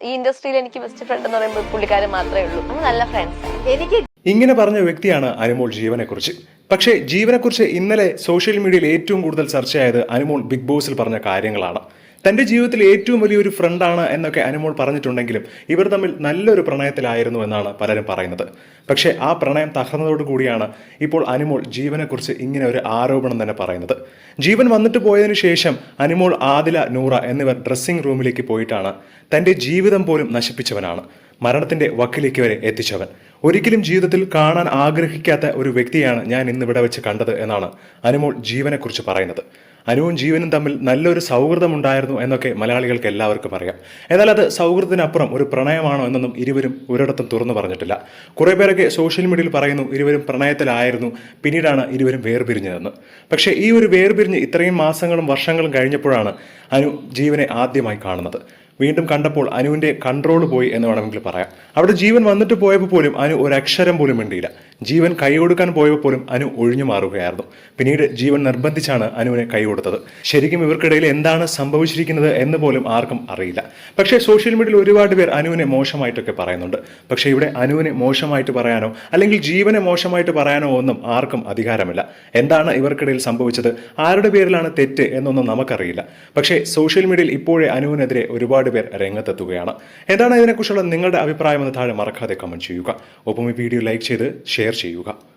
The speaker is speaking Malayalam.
ഈ ഇൻഡസ്ട്രിയിൽ എനിക്ക് ബെസ്റ്റ് ഫ്രണ്ട് എന്ന് പറയുമ്പോൾ പുള്ളിക്കാരൻ മാത്രമേ ഉള്ളൂ. നല്ല ഫ്രണ്ട്സ് എനിക്ക് ഇങ്ങനെ പറഞ്ഞ വ്യക്തിയാണ് അനുമോൾ ജീവനെക്കുറിച്ച്. പക്ഷേ ജീവനെക്കുറിച്ച് ഇന്നലെ സോഷ്യൽ മീഡിയയിൽ ഏറ്റവും കൂടുതൽ ചർച്ചയായത് അനുമോൾ ബിഗ് ബോസിൽ പറഞ്ഞ കാര്യങ്ങളാണ്. തന്റെ ജീവിതത്തിൽ ഏറ്റവും വലിയൊരു ഫ്രണ്ടാണ് എന്നൊക്കെ അനുമോൾ പറഞ്ഞിട്ടുണ്ടെങ്കിലും ഇവർ തമ്മിൽ നല്ലൊരു പ്രണയത്തിലായിരുന്നു എന്നാണ് പലരും പറയുന്നത്. പക്ഷേ ആ പ്രണയം തകർന്നതോടു കൂടിയാണ് ഇപ്പോൾ അനുമോൾ ജീവനെക്കുറിച്ച് ഇങ്ങനെ ഒരു ആരോപണം തന്നെ പറയുന്നത്. ജീവൻ വന്നിട്ട് പോയതിനു ശേഷം അനുമോൾ ആദില നൂറ എന്നിവർ ഡ്രസ്സിംഗ് റൂമിലേക്ക് പോയിട്ടാണ് തന്റെ ജീവിതം പോലും നശിപ്പിച്ചവനാണ്. മരണത്തിന്റെ വക്കിലേക്ക് വരെ എത്തിച്ചവൻ. ഒരിക്കലും ജീവിതത്തിൽ കാണാൻ ആഗ്രഹിക്കാത്ത ഒരു വ്യക്തിയാണ് ഞാൻ ഇന്ന് ഇവിടെ വെച്ച് കണ്ടത് എന്നാണ് അനുമോൾ ജീവനെക്കുറിച്ച് പറയുന്നത്. അനുവും ജീവനും തമ്മിൽ നല്ലൊരു സൗഹൃദമുണ്ടായിരുന്നു എന്നൊക്കെ മലയാളികൾക്ക് എല്ലാവർക്കും അറിയാം. എന്നാൽ അത് സൗഹൃദത്തിനപ്പുറം ഒരു പ്രണയമാണോ എന്നൊന്നും ഇരുവരും ഒരിടത്തും തുറന്നു പറഞ്ഞിട്ടില്ല. കുറേ പേരൊക്കെ സോഷ്യൽ മീഡിയയിൽ പറയുന്നു ഇരുവരും പ്രണയത്തിലായിരുന്നു പിന്നീടാണ് ഇരുവരും വേർപിരിഞ്ഞതെന്ന്. പക്ഷേ ഈ ഒരു വേർപിരിഞ്ഞ് ഇത്രയും മാസങ്ങളും വർഷങ്ങളും കഴിഞ്ഞപ്പോഴാണ് അനു ജീവനെ ആദ്യമായി കാണുന്നത്. വീണ്ടും കണ്ടപ്പോൾ അനുവിന്റെ കൺട്രോൾ പോയി എന്ന് വേണമെങ്കിൽ പറയാം. അവിടെ ജീവൻ വന്നിട്ട് പോയപ്പോൾ പോലും അനു ഒരു അക്ഷരം പോലും മിണ്ടിയില്ല. ജീവൻ കൈ കൊടുക്കാൻ പോയപ്പോൾ പോലും അനു ഒഴിഞ്ഞു മാറുകയായിരുന്നു. പിന്നീട് ജീവൻ നിർബന്ധിച്ചാണ് അനുവിനെ കൈ കൊടുത്തത്. ശരിക്കും ഇവർക്കിടയിൽ എന്താണ് സംഭവിച്ചിരിക്കുന്നത് എന്ന് പോലും ആർക്കും അറിയില്ല. പക്ഷേ സോഷ്യൽ മീഡിയയിൽ ഒരുപാട് പേർ അനുവിനെ മോശമായിട്ടൊക്കെ പറയുന്നുണ്ട്. പക്ഷേ ഇവിടെ അനുവിനെ മോശമായിട്ട് പറയാനോ അല്ലെങ്കിൽ ജീവനെ മോശമായിട്ട് പറയാനോ ഒന്നും ആർക്കും അധികാരമില്ല. എന്താണ് ഇവർക്കിടയിൽ സംഭവിച്ചത്? ആരുടെ പേരിലാണ് തെറ്റ് എന്നൊന്നും നമുക്കറിയില്ല. പക്ഷേ സോഷ്യൽ മീഡിയയിൽ ഇപ്പോഴേ അനുവിനെതിരെ ഒരുപാട് പേർ രംഗത്തെത്തുകയാണ്. എന്താണ് ഇതിനെക്കുറിച്ചുള്ള നിങ്ങളുടെ അഭിപ്രായം എന്ന് താഴെ മറക്കാതെ കമന്റ് ചെയ്യുക. ഒപ്പം ഈ വീഡിയോ ലൈക്ക് ചെയ്ത് ഷെയർ ചെയ്യുക.